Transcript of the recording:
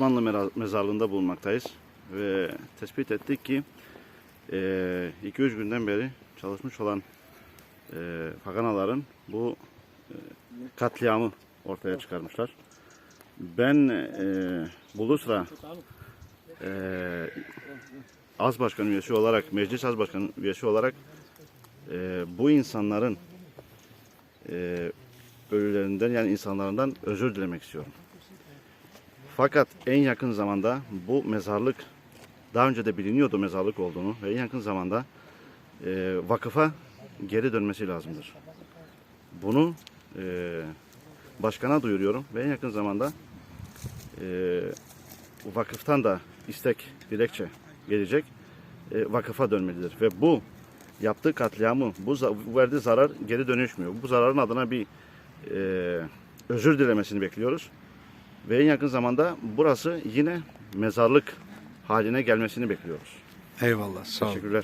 Osmanlı mezarlığında bulunmaktayız ve tespit ettik ki 2-3 günden beri çalışmış olan e, Paganaların bu e, katliamı ortaya çıkarmışlar. Ben e, Bulusra e, Az Başkan üyesi olarak, Meclis Az Başkan üyesi olarak e, bu insanların e, ölülerinden yani insanlarından özür dilemek istiyorum. Fakat en yakın zamanda bu mezarlık daha önce de biliniyordu mezarlık olduğunu ve en yakın zamanda e, vakıfa geri dönmesi lazımdır. Bunu e, başkana duyuruyorum ve en yakın zamanda e, vakıftan da istek, dilekçe gelecek. E, vakıfa dönmelidir ve bu yaptığı katliamı, bu verdiği zarar geri dönüşmüyor. Bu zararın adına bir e, özür dilemesini bekliyoruz. Ve en yakın zamanda burası yine mezarlık haline gelmesini bekliyoruz. Eyvallah sağ olun. Teşekkürler.